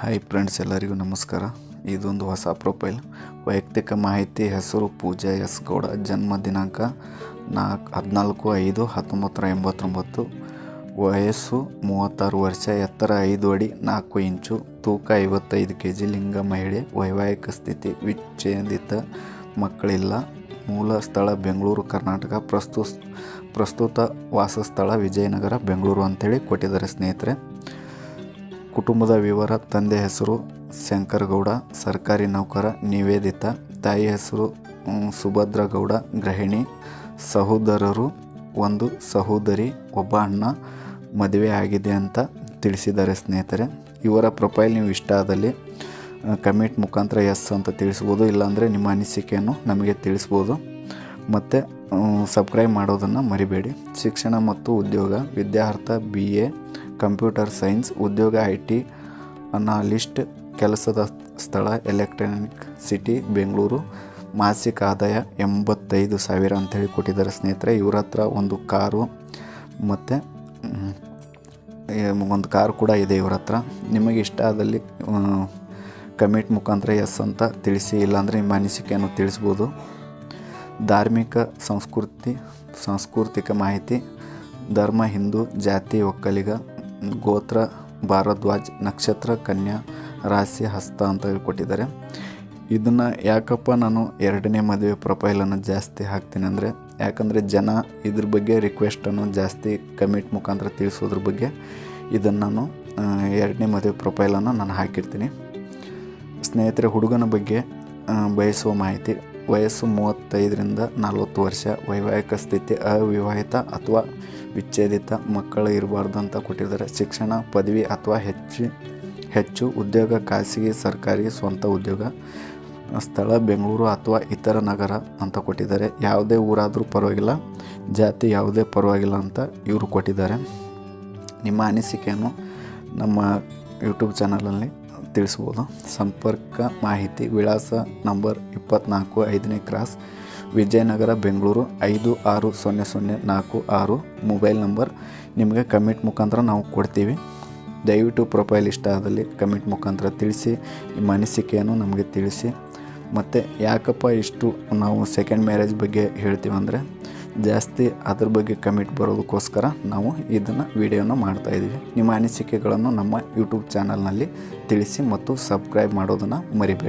Hi friends ಎಲ್ಲರಿಗೂ ನಮಸ್ಕಾರ. ಇದೊಂದು ಹೊಸ ಪ್ರೊಫೈಲ್ ವೈಯಕ್ತಿಕ ಮಾಹಿತಿ ಹೆಸರು ಪೂಜಾ ಎಸ್ ಗೌಡ, ಜನ್ಮ ದಿನಾಂಕ ನಾಲ್ಕು ಹದಿನಾಲ್ಕು, ಐದು, ಹತ್ತೊಂಬತ್ತರ ಎಂಬತ್ತೊಂಬತ್ತು. ವಯಸ್ಸು ಮೂವತ್ತಾರು ವರ್ಷ, ಎತ್ತರ ಐದು ಅಡಿ, ನಾಲ್ಕು ಇಂಚು, ತೂಕ ಐವತ್ತೈದು ಕೆ ಜಿ ಲಿಂಗ ಮಹಿಳೆ, ವೈವಾಹಿಕ ಸ್ಥಿತಿ ವಿಚ್ಛೇದಿತ ಮಕ್ಕಳಿಲ್ಲ. ಮೂಲ ಸ್ಥಳ ಬೆಂಗಳೂರು, ಕರ್ನಾಟಕ. ಪ್ರಸ್ತುತ ಪ್ರಸ್ತುತ ವಾಸಸ್ಥಳ ವಿಜಯನಗರ, ಬೆಂಗಳೂರು ಅಂತೇಳಿ ಕೊಟ್ಟಿದ್ದಾರೆ ಸ್ನೇಹಿತರೆ. ಕುಟುಂಬದ ವಿವರ, ತಂದೆ ಹೆಸರು ಶಂಕರಗೌಡ, ಸರ್ಕಾರಿ ನೌಕರ ನಿವೇದಿತ, ತಾಯಿ ಹೆಸರು ಸುಭದ್ರಗೌಡ ಸುಭದ್ರ ಗೌಡ ಗೃಹಿಣಿ, ಸಹೋದರರು, ಒಂದು ಸಹೋದರಿ, ಒಬ್ಬ ಅಣ್ಣ, ಮದುವೆ ಆಗಿದೆ ಅಂತ ತಿಳಿಸಿದ್ದಾರೆ ಸ್ನೇಹಿತರೆ. ಇವರ ಪ್ರೊಫೈಲ್ ನೀವು ಇಷ್ಟ ಆದಲ್ಲಿ ಕಮೆಂಟ್ ಮುಖಾಂತರ ಎಸ್ ಅಂತ ತಿಳಿಸ್ಬೋದು, ಇಲ್ಲಾಂದರೆ ನಿಮ್ಮ ಅನಿಸಿಕೆಯನ್ನು ನಮಗೆ ತಿಳಿಸ್ಬೋದು. ಮತ್ತು ಸಬ್ಸ್ಕ್ರೈಬ್ ಮಾಡೋದನ್ನು ಮರಿಬೇಡಿ. ಶಿಕ್ಷಣ ಮತ್ತು ಉದ್ಯೋಗ, ವಿದ್ಯಾರ್ಥ, ಬಿ ಎ ಕಂಪ್ಯೂಟರ್ ಸೈನ್ಸ್, ಉದ್ಯೋಗ, ಐ ಟಿ ಅನಾಲಿಸ್ಟ್, ಕೆಲಸದ ಸ್ಥಳ, ಎಲೆಕ್ಟ್ರಾನಿಕ್ ಸಿಟಿ, ಬೆಂಗಳೂರು. ಮಾಸಿಕ ಆದಾಯ ಎಂಬತ್ತೈದು ಸಾವಿರ ಅಂತೇಳಿ ಕೊಟ್ಟಿದ್ದಾರೆ ಸ್ನೇಹಿತರೆ. ಇವ್ರ ಹತ್ರ ಒಂದು ಕಾರು ಮತ್ತು ಒಂದು ಕಾರು ಕೂಡ ಇದೆ ಇವ್ರ ಹತ್ರ. ನಿಮಗೆ ಇಷ್ಟ ಆದಲ್ಲಿ ಕಮೆಂಟ್ ಮುಖಾಂತರ ಎಸ್ ಅಂತ ತಿಳಿಸಿ, ಇಲ್ಲಾಂದರೆ ನಿಮ್ಮ ಅನಿಸಿಕೆಯನ್ನು ತಿಳಿಸ್ಬೋದು. ಧಾರ್ಮಿಕ ಸಂಸ್ಕೃತಿ, ಸಾಂಸ್ಕೃತಿಕ ಮಾಹಿತಿ, ಧರ್ಮ, ಹಿಂದೂ, ಜಾತಿ, ಒಕ್ಕಲಿಗ ಗೋತ್ರ, ಭಾರದ್ವಾಜ್, ನಕ್ಷತ್ರ, ಕನ್ಯಾ, ರಾಶಿ, ಹಸ್ತ ಅಂತ ಹೇಳ್ಕೊಟ್ಟಿದ್ದಾರೆ. ಇದನ್ನು ಯಾಕಪ್ಪ ನಾನು ಎರಡನೇ ಮದುವೆ ಪ್ರೊಫೈಲನ್ನು ಜಾಸ್ತಿ ಹಾಕ್ತೀನಿ ಅಂದರೆ, ಯಾಕಂದರೆ ಜನ ಇದ್ರ ಬಗ್ಗೆ ರಿಕ್ವೆಸ್ಟನ್ನು ಜಾಸ್ತಿ ಕಮಿಟ್ ಮುಖಾಂತರ ತಿಳಿಸೋದ್ರ ಬಗ್ಗೆ ಇದನ್ನು ನಾನು ಎರಡನೇ ಮದುವೆ ಪ್ರೊಫೈಲನ್ನು ನಾನು ಹಾಕಿರ್ತೀನಿ. ಸ್ನೇಹಿತರೆ, ಹುಡುಗನ ಬಗ್ಗೆ ಬಯಸುವ ಮಾಹಿತಿ ವಯಸ್ಸು ಮೂವತ್ತೈದರಿಂದ ನಲವತ್ತು ವರ್ಷ, ವೈವಾಹಿಕ ಸ್ಥಿತಿ ಅವಿವಾಹಿತ ಅಥವಾ ವಿಚ್ಛೇದಿತ ಮಕ್ಕಳು ಇರಬಾರ್ದು ಅಂತ ಕೊಟ್ಟಿದ್ದಾರೆ. ಶಿಕ್ಷಣ, ಪದವಿ ಅಥವಾ ಹೆಚ್ಚು ಹೆಚ್ಚು ಉದ್ಯೋಗ, ಖಾಸಗಿ, ಸರ್ಕಾರಿ ಸ್ವಂತ ಉದ್ಯೋಗ, ಸ್ಥಳ ಬೆಂಗಳೂರು ಅಥವಾ ಇತರ ನಗರ ಅಂತ ಕೊಟ್ಟಿದ್ದಾರೆ. ಯಾವುದೇ ಊರಾದರೂ ಪರವಾಗಿಲ್ಲ, ಜಾತಿ ಯಾವುದೇ ಪರವಾಗಿಲ್ಲ ಅಂತ ಇವರು ಕೊಟ್ಟಿದ್ದಾರೆ. ನಿಮ್ಮ ಅನಿಸಿಕೆಯನ್ನು ನಮ್ಮ ಯೂಟ್ಯೂಬ್ ಚಾನಲಲ್ಲಿ ತಿಳಿಸ್ಬೋದು ಸಂಪರ್ಕ ಮಾಹಿತಿ, ವಿಳಾಸ ನಂಬರ್ ಇಪ್ಪತ್ತ್ನಾಲ್ಕು ಐದನೇ ಕ್ರಾಸ್, ವಿಜಯನಗರ, ಬೆಂಗಳೂರು ಐದು ಆರು ಸೊನ್ನೆ ಸೊನ್ನೆ ನಾಲ್ಕು ಆರು, ಮೊಬೈಲ್ ನಂಬರ್ ನಿಮಗೆ ಕಮೆಂಟ್ ಮುಖಾಂತರ ನಾವು ಕೊಡ್ತೀವಿ. ದಯವಿಟ್ಟು ಪ್ರೊಫೈಲ್ ಇಷ್ಟ ಆದಲ್ಲಿ ಕಮೆಂಟ್ ಮುಖಾಂತರ ತಿಳಿಸಿ, ನಿಮ್ಮ ಅನಿಸಿಕೆಯನ್ನು ನಮಗೆ ತಿಳಿಸಿ. ಮತ್ತು ಯಾಕಪ್ಪ ಇಷ್ಟು ನಾವು ಸೆಕೆಂಡ್ ಮ್ಯಾರೇಜ್ ಬಗ್ಗೆ ಹೇಳ್ತೀವಿ ಅಂದರೆ ಜಾಸ್ತಿ ಅದ್ರ ಬಗ್ಗೆ ಕಮೆಂಟ್ ಬರೋದಕ್ಕೋಸ್ಕರ ನಾವು ಇದನ್ನು ವಿಡಿಯೋನ ಮಾಡ್ತಾಯಿದ್ದೀವಿ ನಿಮ್ಮ ಅನಿಸಿಕೆಗಳನ್ನು ನಮ್ಮ ಯೂಟ್ಯೂಬ್ ಚಾನಲ್ನಲ್ಲಿ ತಿಳಿಸಿ ಮತ್ತು ಸಬ್ಸ್ಕ್ರೈಬ್ ಮಾಡೋದನ್ನು ಮರಿಬೇಡಿ.